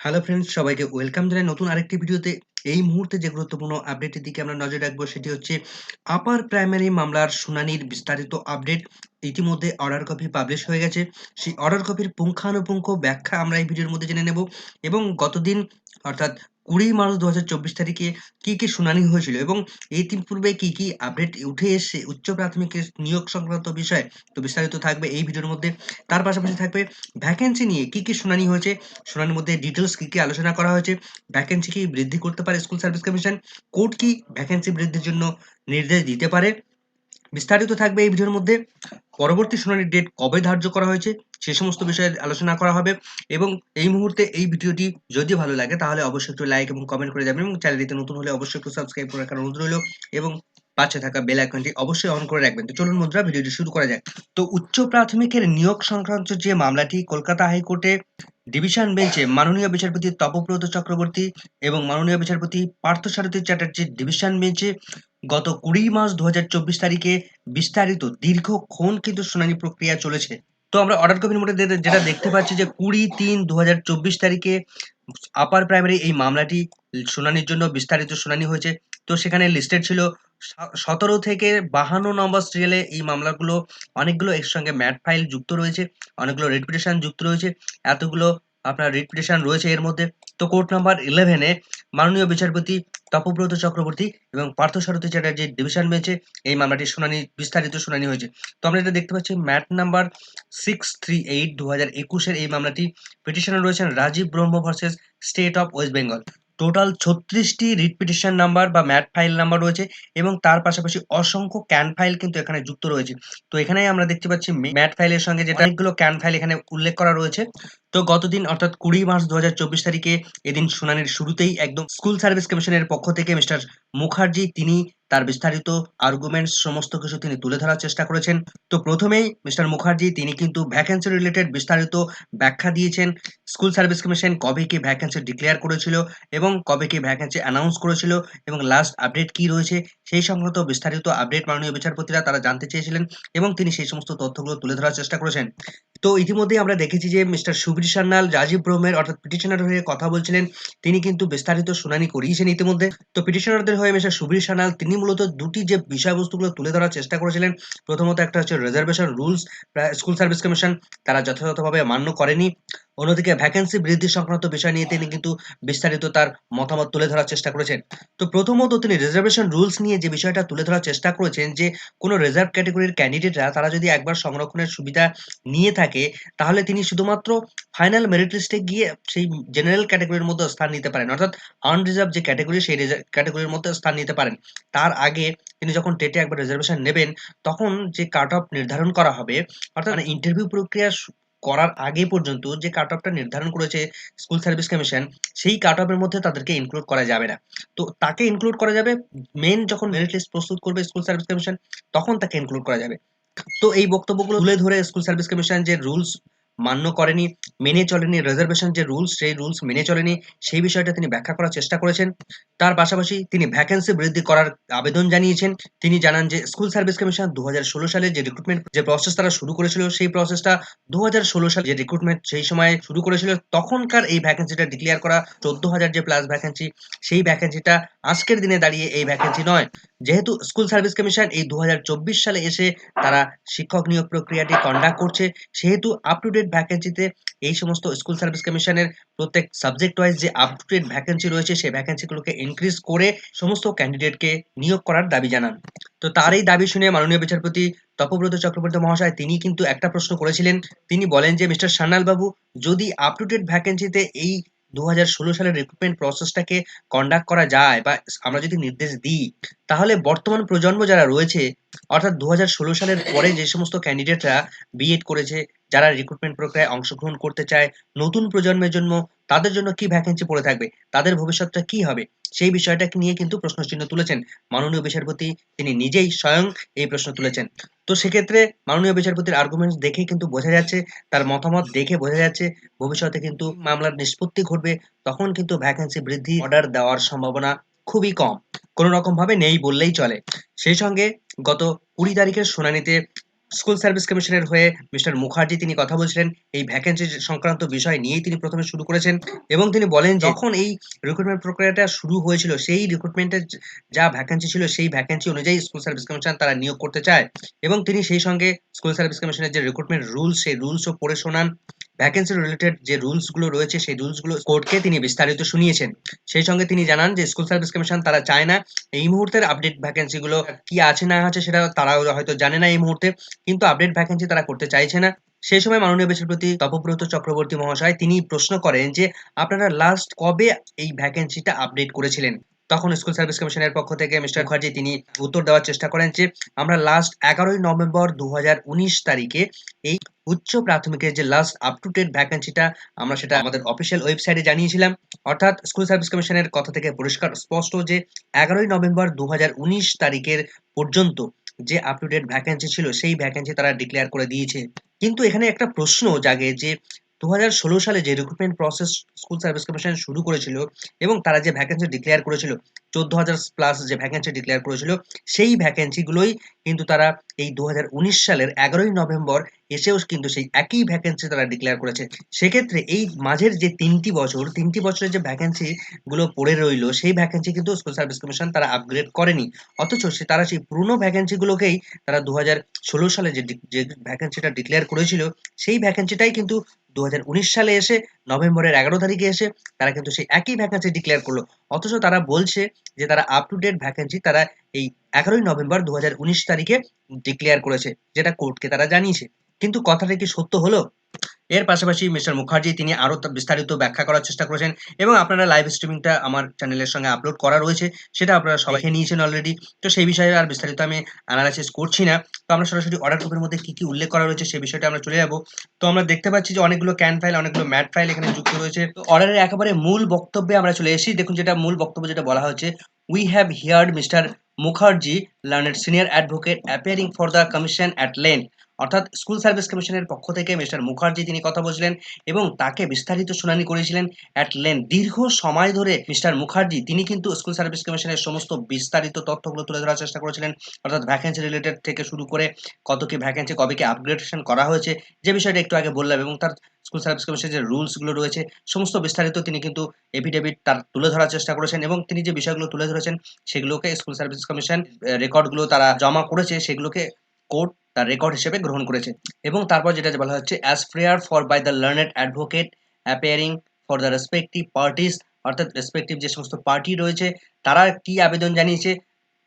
Hello friends সবাইকে welcome জানাই নতুন আরেকটি ভিডিওতে। এই মুহূর্তে যে গুরুত্বপূর্ণ আপডেটের দিকে আমরা নজর রাখব সেটি হচ্ছে আপার প্রাইমারি মামলার শুনানির বিস্তারিত আপডেট ইতিমধ্যে অর্ডার কপি পাবলিশ হয়ে গেছে। সেই অর্ডার কপির পুঙ্খানুপুঙ্খ ব্যাখ্যা আমরা এই ভিডিওর মধ্যে জেনে নেব। এবং গতদিন, অর্থাৎ কুড়ি মার্চ দু চব্বিশ তারিখে কি কি শুনানি হয়েছিল এবং এই তিন পূর্বে কি কি আপডেট উঠে এসে উচ্চ প্রাথমিকের নিয়োগ সংক্রান্ত বিষয় তো বিস্তারিত থাকবে এই ভিডিওর মধ্যে। তার পাশাপাশি থাকবে ভ্যাকেন্সি নিয়ে কি কি শুনানি হয়েছে, শুনানির মধ্যে ডিটেলস কি কি আলোচনা করা হয়েছে ভ্যাকেন্সি কি বৃদ্ধি করতে পারে স্কুল সার্ভিস কমিশন কোর্ট কি ভ্যাকেন্সি বৃদ্ধির জন্য নির্দেশ দিতে পারে বিস্তারিত থাকবে এই ভিডিওর মধ্যে। পরবর্তী শুনানির ডেট কবে ধার্য করা হয়েছে, সে সমস্ত বিষয়ে আলোচনা করা হবে এবং এই মুহূর্তে এই ভিডিওটি যদি ভালো লাগে, তাহলে অবশ্যই একটু লাইক এবং কমেন্ট করে যাবেন এবং চ্যানেলটিতে নতুন হলে অবশ্যই একটু সাবস্ক্রাইব করে রাখার অনুরোধ রইল এবং পাশে থাকা বেল আইকনটি অবশ্যই অন করে রাখবেন। তো চলুন মুদ্রা, ভিডিওটি শুরু করা যাক। তো উচ্চ প্রাথমিকের নিয়োগ সংক্রান্ত যে মামলাটি কলকাতা হাইকোর্টে ডিভিশন বেঞ্চে মাননীয় বিচারপতি তপব্রত চক্রবর্তী এবং মাননীয় বিচারপতি পার্থ পার্থসারথী চ্যাটার্জির ডিভিশন বেঞ্চে গত কুড়ি মার্চ দু তারিখে বিস্তারিত দীর্ঘক্ষণ কিন্তু শুনানি প্রক্রিয়া চলেছে। তো আমরা অর্ডার কপির মধ্যে যেটা দেখতে পাচ্ছি যে কুড়ি তিন দু তারিখে আপার প্রাইমারি এই মামলাটি শুনানির জন্য বিস্তারিত শুনানি হয়েছে। তো সেখানে লিস্টেড ছিল সতেরো থেকে বাহান্ন নম্বর সিরিয়ালে এই মামলাগুলো, অনেকগুলো এর সঙ্গে ম্যাট ফাইল যুক্ত রয়েছে, অনেকগুলো রেড যুক্ত রয়েছে, এতগুলো আপনার রিট পিটিশন রয়েছে এর মধ্যে। তো কোর্ট নাম্বার ইলেভেনে মাননীয় বিচারপতি তপব্রত চক্রবর্তী এবং পার্থ সারথী চ্যাটার্জির ডিভিশন বেঞ্চে এই মামলাটি শুনানি, বিস্তারিত শুনানি হয়েছে। তো আমরা এটা দেখতে পাচ্ছি, MAT number six three eight দু হাজার একুশের এই মামলাটি পিটিশনে রয়েছেন Rajib Brahma versus state of West Bengal total ছত্রিশটি writ petition number বা ম্যাট ফাইল নাম্বার রয়েছে এবং তার পাশাপাশি অসংখ্য ক্যান ফাইল কিন্তু এখানে যুক্ত রয়েছে। তো এখানেই আমরা দেখতে পাচ্ছি ম্যাট ফাইলের সঙ্গে যেটা অনেকগুলো ক্যান ফাইল এখানে উল্লেখ করা রয়েছে। তো গতদিন অর্থাৎ কুড়ি মার্চ দু হাজার চব্বিশ তারিখে এদিন শুনানির শুরুতেই একদম স্কুল সার্ভিস কমিশনের পক্ষ থেকে মিস্টার মুখার্জি তিনি তার বিস্তারিত আর্গুমেন্টস সমস্ত কিছু তিনি তুলে ধরার চেষ্টা করেছেন। তো প্রথমেই মিস্টার মুখার্জি, তিনি কিন্তু ভ্যাকেন্সি রিলেটেড বিস্তারিত ব্যাখ্যা দিয়েছেন। স্কুল সার্ভিস কমিশন কবে কি ভ্যাকেন্সি ডিক্লেয়ার করেছিল এবং কবে কি ভ্যাকেন্সি অ্যানাউন্স করেছিল এবং লাস্ট আপডেট কি রয়েছে, সেই সংক্রান্ত বিস্তারিত আপডেট মাননীয় বিচারপতিরা তারা জানতে চেয়েছিলেন এবং তিনি সেই সমস্ত তথ্যগুলো তুলে ধরার চেষ্টা করেছেন। তো ইতিমধ্যেই আমরা দেখেছি যে মিস্টার সুবীর সান্যাল, রাজীব ব্রহ্মের, অর্থাৎ পিটিশনার হয়ে কথা বলছিলেন। তিনি কিন্তু বিস্তারিত শুনানি করিয়েছেন ইতিমধ্যে। তো পিটিশনারদের হয়ে মিস্টার সুবীর সান্যাল, তিনি মূলত দুটি যে বিষয়বস্তুগুলো তুলে ধরার চেষ্টা করেছিলেন, প্রথমত একটা হচ্ছে reservation rules school service commission তারা যথাযথভাবে মান্য করেনি। অন্যদিকে ভ্যাকেন্সি বৃদ্ধি সংক্রান্ত বিষয় নিয়ে তিনি কিন্তু বিস্তারিত তার মতামত তুলে ধরার চেষ্টা করেছেন। তো প্রথমত তিনি রিজার্ভেশন রুলস নিয়ে যে বিষয়টা তুলে ধরার চেষ্টা করেছেন যে, কোনো রিজার্ভ ক্যাটাগরির ক্যান্ডিডেটরা তারা যদি একবার সংরক্ষণের সুবিধা নিয়ে থাকে, তাহলে তিনি শুধুমাত্র ফাইনাল মেরিট লিস্টে গিয়ে সেই জেনারেল ক্যাটাগরির মধ্যে স্থান নিতে পারেন। অর্থাৎ আনরিজার্ভ যে ক্যাটাগরি সেই ক্যাটাগরির মধ্যে স্থান নিতে পারেন। তার আগে তিনি যখন টেটে একবার রিজার্ভেশন নেবেন, তখন যে কাট অফ নির্ধারণ করা হবে, অর্থাৎ ইন্টারভিউ প্রক্রিয়া করার আগে পর্যন্ত যে কাট অফটা নির্ধারণ করেছে স্কুল সার্ভিস কমিশন সেই কাট অফের মধ্যে তাদেরকে ইনক্লুড করা যাবে না। তো তাকে ইনক্লুড করা যাবে মেন যখন মেরিট লিস্ট প্রস্তুত করবে স্কুল সার্ভিস কমিশন তখন তাকে ইনক্লুড করা যাবে। তো এই বক্তব্যগুলো তুলে ধরে স্কুল সার্ভিস কমিশন যে রুলস মান্য করেনি, মেনে চলেনি রিজার্ভেশন যে রুলস সেই রুলস মেনে চলেনি, সেই বিষয়টা তিনি ব্যাখ্যা করার চেষ্টা করেছেন। তার পাশাপাশি তিনি ভ্যাকেন্সি বৃদ্ধি করার আবেদন জানিয়েছেন। তিনি জানান যে স্কুল সার্ভিস কমিশন দু হাজার ষোলো সালে যে রিক্রুটমেন্ট যে প্রসেস তারা শুরু করেছিল, সেই প্রসেসটা দু হাজার ষোলো সালে যে রিক্রুটমেন্ট সেই সময় শুরু করেছিল, তখনকার এই ভ্যাকেন্সিটা ডিক্লেয়ার করা, চোদ্দ হাজার যে প্লাস ভ্যাকেন্সি সেই ভ্যাকেন্সিটা আজকের দিনে দাঁড়িয়ে এই ভ্যাকেন্সি নয়। যেহেতু স্কুল সার্ভিস কমিশন এই দুহাজার চব্বিশ সালে এসে তারা শিক্ষক নিয়োগ প্রক্রিয়াটি কন্ডাক্ট করছে, সেহেতু আপ টু ডেট ভ্যাকেন্সিতে এই সমস্ত স্কুল সার্ভিস কমিশনের প্রত্যেক সাবজেক্ট ওয়াইজ যে আপ টু ডেট ভ্যাকেন্সি রয়েছে, সেই ভ্যাকেন্সিগুলোকে ইনক্রিজ করে সমস্ত ক্যান্ডিডেটকে নিয়োগ করার দাবি জানান। তো তার এই দাবি শুনে মাননীয় বিচারপতি তপব্রত চক্রবর্তী মহাশয় তিনি কিন্তু একটা প্রশ্ন করেছিলেন। তিনি বলেন যে, মিস্টার সান্যাল বাবু যদি আপ টু ডেট ভ্যাকেন্সিতে এই দুহাজার ষোলো সালের রিক্রুটমেন্ট প্রসেসটাকে কন্ডাক্ট করা যায় বা আমরা যদি নির্দেশ দিই, তাহলে বর্তমান প্রজন্ম যারা রয়েছে, অর্থাৎ দুহাজার ষোলো সালের পরে যে সমস্ত ক্যান্ডিডেটরা বিএড করেছে, যারা রিক্রুটমেন্ট প্রক্রিয়ায় অংশগ্রহণ করতে চায়, নতুন প্রজন্মের জন্য তাদের জন্য কি ভ্যাকেন্সি পড়ে থাকবে, তাদের ভবিষ্যৎটা কি হবে, সেই বিষয়টাকে নিয়ে কিন্তু প্রশ্নচিহ্ন তুলেছেন মাননীয় বিচারপতি। তিনি নিজেই স্বয়ং এই প্রশ্ন তুলেছেন। তো সেক্ষেত্রে মাননীয় বিচারপতির আর্গুমেন্ট দেখে কিন্তু বোঝা যাচ্ছে, তার মতামত দেখে বোঝা যাচ্ছে, ভবিষ্যতে কিন্তু মামলার নিষ্পত্তি ঘটবে, তখন কিন্তু ভ্যাকেন্সি বৃদ্ধি অর্ডার দেওয়ার সম্ভাবনা খুবই কম। কোনো রকম ভাবে নেই বললেই চলে। সেই সঙ্গে গত কুড়ি তারিখের শুনানিতে স্কুল সার্ভিস কমিশনের হয়ে মিস্টার মুখার্জি তিনি কথা বলছিলেন। এই ভ্যাকেন্সি সংক্রান্ত বিষয় নিয়েই তিনি প্রথমে শুরু করেছেন এবং তিনি বলেন যখন এই রিক্রুটমেন্ট প্রক্রিয়াটা শুরু হয়েছিল, সেই রিক্রুটমেন্টের যা ভ্যাকেন্সি ছিল, সেই ভ্যাকেন্সি অনুযায়ী স্কুল সার্ভিস কমিশন তারা নিয়োগ করতে চায়। এবং তিনি সেই সঙ্গে স্কুল সার্ভিস কমিশনের যে রিক্রুটমেন্ট রুলস সেই রুলসও পড়ে শোনান। ভ্যাকেন্সি রিলেটেড যে রুলসগুলো রয়েছে, সেই রুলসগুলো কোর্টকে তিনি বিস্তারিত শুনিয়েছেন। সেই সঙ্গে তিনি জানান যে স্কুল সার্ভিস কমিশন তারা চায় না এই মুহূর্তের আপডেট ভ্যাকেন্সি গুলো কি আছে না আছে সেটা তারাও হয়তো জানে না এই মুহূর্তে, কিন্তু আপডেট ভ্যাকেন্সি তারা করতে চাইছে না। সেই সময় মাননীয় বিচারপতি তপব্রত চক্রবর্তী মহাশয় তিনি প্রশ্ন করেন যে আপনারা লাস্ট কবে এই ভ্যাকেন্সিটা আপডেট করেছিলেন? তখন স্কুল সার্ভিস কমিশনের পক্ষ থেকে মিস্টার মুখার্জি তিনি উত্তর দেওয়ার চেষ্টা করেন যে, আমরা লাস্ট এগারোই নভেম্বর দু তারিখে এই উচ্চ প্রাথমিকের যে লাস্ট আপ টু ডেট ভ্যাকেন্সিটা আমরা সেটা আমাদের অফিসিয়াল ওয়েবসাইটে জানিয়েছিলাম। অর্থাৎ স্কুল সার্ভিস কমিশনের কথা থেকে পরিষ্কার স্পষ্ট যে, এগারোই নভেম্বর দু হাজার উনিশ তারিখের পর্যন্ত যে আপ টু ডেট ভ্যাকেন্সি ছিল, সেই ভ্যাকেন্সি তারা ডিক্লেয়ার করে দিয়েছে। কিন্তু এখানে একটা প্রশ্ন জাগে যে দুহাজার ষোলো সালে যে recruitment process school service commission শুরু করেছিল এবং তারা যে ভ্যাকেন্সি ডিক্লেয়ার করেছিল চোদ্দ হাজার প্লাস যে ভ্যাকেন্সি ডিক্লেয়ার করেছিল, সেই ভ্যাকেন্সিগুলোই কিন্তু তারা এই দু হাজার উনিশ সালের এগারোই নভেম্বর এসেও কিন্তু সেই একই ভ্যাকেন্সি তারা ডিক্লেয়ার করেছে। সেক্ষেত্রে এই মাঝের যে তিনটি বছর, তিনটি বছরের যে ভ্যাকেন্সি গুলো পড়ে রইল, সেই ভ্যাকেন্সি কিন্তু স্কুল সার্ভিস কমিশন তারা আপগ্রেড করেনি। অথচ সে তারা সেই পুরনো ভ্যাকেন্সি গুলোকেই তারা দু হাজার ষোলো সালে যে যে ভ্যাকেন্সিটা ডিক্লেয়ার করেছিল, সেই ভ্যাকেন্সিটাই কিন্তু দু হাজার উনিশ সালে এসে নভেম্বরের এগারো তারিখে এসে তারা কিন্তু সেই একই ভ্যাকেন্সি ডিক্লেয়ার করল। অথচ তারা বলছে যে তারা আপ টু ডেট ভ্যাকেন্সি তারা এই এগারোই নভেম্বর দু হাজার উনিশ তারিখে ডিক্লেয়ার করেছে, যেটা কোর্টকে তারা জানিয়েছে। কিন্তু কথাটা কি সত্য হলো? এর পাশাপাশি মিস্টার মুখার্জি তিনি আরও বিস্তারিত ব্যাখ্যা করার চেষ্টা করেছেন এবং আপনারা লাইভ স্ট্রিমিংটা আমার চ্যানেলের সঙ্গে আপলোড করা রয়েছে, সেটা আপনারা সবাই নিয়েছেন অলরেডি তো সেই বিষয়ে আর বিস্তারিত আমি অ্যানালাইসিস করছি না। তো আমরা সরাসরি অর্ডার কপির মধ্যে কি কি উল্লেখ করা রয়েছে সেই বিষয়টা আমরা চলে যাব। তো আমরা দেখতে পাচ্ছি যে অনেকগুলো ক্যান ফাইল অনেকগুলো ম্যাট ফাইল এখানে যুক্ত রয়েছে। তো অর্ডারের একেবারে মূল বক্তব্যে আমরা চলে এসেছি। দেখুন যেটা মূল বক্তব্য যেটা বলা হচ্ছে we have heard mister Mukherjee learned senior advocate appearing for the commission at length অর্থাৎ স্কুল সার্ভিস কমিশনের পক্ষ থেকে মিস্টার মুখার্জি তিনি কথা বলছিলেন এবং তাকে বিস্তারিত শুনানি করেছিলেন। অ্যাট লেন দীর্ঘ সময় ধরে মিস্টার মুখার্জি তিনি কিন্তু স্কুল সার্ভিস কমিশনের সমস্ত বিস্তারিত তথ্যগুলো তুলে ধরার চেষ্টা করেছিলেন। অর্থাৎ ভ্যাকেন্সি রিলেটেড থেকে শুরু করে কত কি ভ্যাকেন্সি কবে কি আপগ্রেডেশন করা হয়েছে, যে বিষয়টা একটু আগে বললাম এবং তার স্কুল সার্ভিস কমিশনের যে রুলসগুলো রয়েছে, সমস্ত বিস্তারিত তিনি কিন্তু এফিডেভিট তার তুলে ধরার চেষ্টা করেছেন এবং তিনি যে বিষয়গুলো তুলে ধরেছেন, সেগুলোকে স্কুল সার্ভিস কমিশন রেকর্ডগুলো তারা জমা করেছে, সেগুলোকে কোর্ট তার রেকর্ড হিসেবে গ্রহণ করেছে। এবং তারপর যেটা বলা হচ্ছে as prayer for by the learned advocate appearing for the respective parties অর্থাৎ রেসপেক্টিভ যে সমস্ত পার্টি রয়েছে, তারা কি আবেদন জানিয়েছে?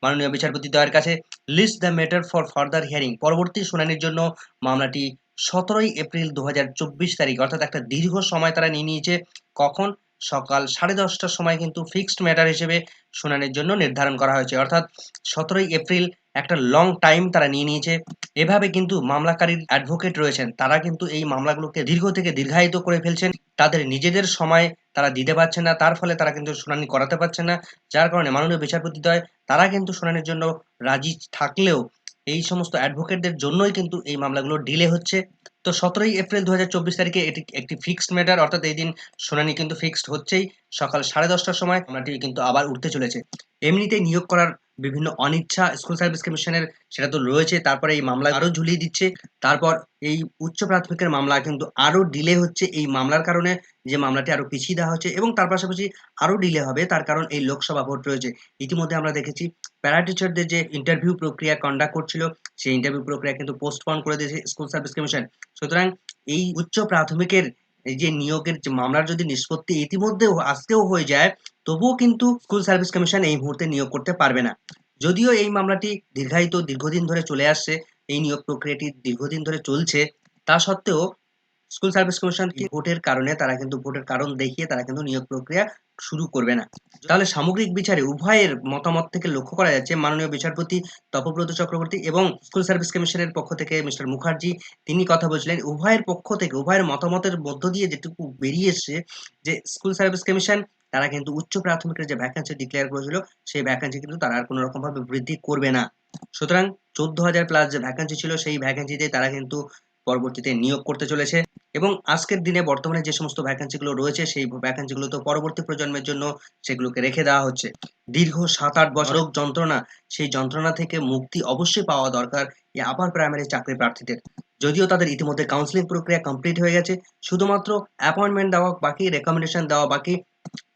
মাননীয় বিচারপতি দয়ের কাছে list the matter for further hearing পরবর্তী শুনানির জন্য মামলাটি সতেরোই এপ্রিল দু হাজার চব্বিশ তারিখ, অর্থাৎ একটা দীর্ঘ সময় তারা নিয়ে নিয়েছে। কখন? সকাল সাড়ে দশটার সময় কিন্তু ফিক্সড ম্যাটার হিসেবে শুনানির জন্য নির্ধারণ করা হয়েছে। অর্থাৎ সতেরোই এপ্রিল একটা লং টাইম তারা নিয়ে নিয়েছে। এভাবে কিন্তু মামলাকারীর অ্যাডভোকেট রয়েছেন। তারা কিন্তু এই মামলাগুলোকে দীর্ঘ থেকে দীর্ঘায়িত করে ফেলছেন। তাদের নিজেদের সময় তারা দিতে পারছে না। তার ফলে তারা কিন্তু শুনানি করাতে পারছে না। যার কারণে মাননীয় বিচারপতি দ্বয় তারা কিন্তু শুনানির জন্য রাজি থাকলেও এই সমস্ত অ্যাডভোকেটদের জন্যই কিন্তু এই মামলাগুলো ডিলে হচ্ছে। তো সতেরোই এপ্রিল দু হাজার চব্বিশ তারিখে এটি একটি ফিক্সড ম্যাটার অর্থাৎ এই দিন শুনানি কিন্তু ফিক্সড হচ্ছেই। সকাল সাড়ে দশটার সময় মামলাটি কিন্তু আবার উঠতে চলেছে। এমনিতেই নিয়োগ করার বিভিন্ন অনিচ্ছা স্কুল সার্ভিস কমিশনের সেটা তো রয়েছে, তারপরে এই মামলা আরও ঝুলিয়ে দিচ্ছে। তারপর এই উচ্চ প্রাথমিকের মামলা কিন্তু আরও ডিলে হচ্ছে এই মামলার কারণে, যে মামলাটি আরও পিছিয়ে দেওয়া হচ্ছে এবং তার পাশাপাশি আরও ডিলে হবে, তার কারণ এই লোকসভা ভোট রয়েছে। ইতিমধ্যে আমরা দেখেছি প্যারা টিচারদের যে ইন্টারভিউ প্রক্রিয়া কন্ডাক্ট করছিল, সেই ইন্টারভিউ প্রক্রিয়া কিন্তু পোস্টপন করে দিয়েছে স্কুল সার্ভিস কমিশন সুতরাং এই উচ্চ প্রাথমিকের যে নিয়োগের মামলার যদি নিষ্পত্তি ইতিমধ্যে আজকেও হয়ে যায়, তবুও কিন্তু স্কুল সার্ভিস কমিশন এই মুহূর্তে নিয়োগ করতে পারবে না। যদিও এই মামলাটি দীর্ঘায়িত, দীর্ঘদিন ধরে চলে আসছে, এই নিয়োগ প্রক্রিয়াটি দীর্ঘদিন ধরে চলছে, তা সত্ত্বেও স্কুল সার্ভিস কমিশন ভোটের কারণে তারা কিন্তু ভোটের কারণ দেখিয়ে তারা কিন্তু নিয়োগ প্রক্রিয়া শুরু করবে না। তাহলে সামগ্রিক বিচারে উভয়ের মতামত থেকে লক্ষ্য করা যাচ্ছে মাননীয় বিচারপতি তপব্রত চক্রবর্তী এবং স্কুল সার্ভিস কমিশনের পক্ষ থেকে মিস্টার মুখার্জি। তিনি কথা বলছিলেন উভয়ের পক্ষ থেকে উভয়ের মতামতের মধ্য দিয়ে যেটুকু বেরিয়ে এসছে যে স্কুল সার্ভিস কমিশন তারা কিন্তু উচ্চ প্রাথমিকের যে ভ্যাকেন্সি ডিক্লেয়ার করেছিল সেই ভ্যাকেন্সি কিন্তু তারা আর কোনো রকম ভাবে বৃদ্ধি করবে না। সুতরাং চোদ্দ হাজার প্লাস যে ভ্যাকেন্সি ছিল সেই ভ্যাকেন্সিতে তারা কিন্তু পরবর্তীতে নিয়োগ করতে চলেছে। এবং আজকের দিনে বর্তমানে যে সমস্ত ভ্যাকেন্সিগুলো রয়েছে, সেই ভ্যাকেন্সিগুলো তো পরবর্তী প্রজন্মের জন্য সেগুলোকে রেখে দেওয়া হচ্ছে। দীর্ঘ সাত আট বছর যন্ত্রণা, সেই যন্ত্রণা থেকে মুক্তি অবশ্যই পাওয়া দরকার এই আপার প্রাইমারি চাকরি প্রার্থীদের। যদিও তাদের ইতিমধ্যে কাউন্সিলিং প্রক্রিয়া কমপ্লিট হয়ে গেছে, শুধুমাত্র অ্যাপয়েন্টমেন্ট দেওয়া বাকি রেকমেন্ডেশন দেওয়া বাকি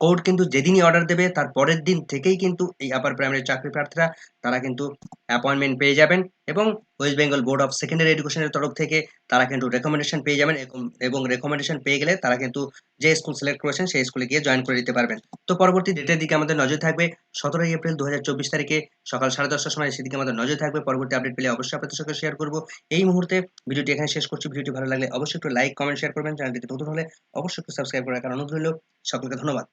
কোর্ট কিন্তু যেদিনই অর্ডার দেবে, তার পরের দিন থেকেই কিন্তু এই আপার প্রাইমারি চাকরি প্রার্থীরা, তারা কিন্তু অ্যাপয়েন্টমেন্ট পেয়ে যাবেন এবং West Bengal board of secondary এডুকেশনের তরফ থেকে তারা কিন্তু রেকমেন্ডেশন পেয়ে যাবেন এবং- রেকমেন্ডেশন পেয়ে গেলে তারা কিন্তু যে স্কুল সিলেক্ট করেছেন, সেই স্কুলে গিয়ে জয়েন করে দিতে পারবেন। তো পরবর্তী ডেটের দিকে আমাদের নজর থাকবে সতেরোই এপ্রিল দু হাজার চব্বিশ তারিখে সকাল সাড়ে দশটার সময় সেদিকে আমাদের নজর থাকবে। পরবর্তী আপডেট পেলে অবশ্যই আপনাদের সঙ্গে শেয়ার করব। এই মুহূর্তে ভিডিওটি এখানে শেষ করছি। ভিডিওটি ভালো লাগলে অবশ্যই একটু লাইক কমেন্ট শেয়ার করবেন। চ্যানেলটিতে নতুন হলে অবশ্যই একটু সাবস্ক্রাইব করার কারণ অনুরোধ রইল। সকলকে ধন্যবাদ।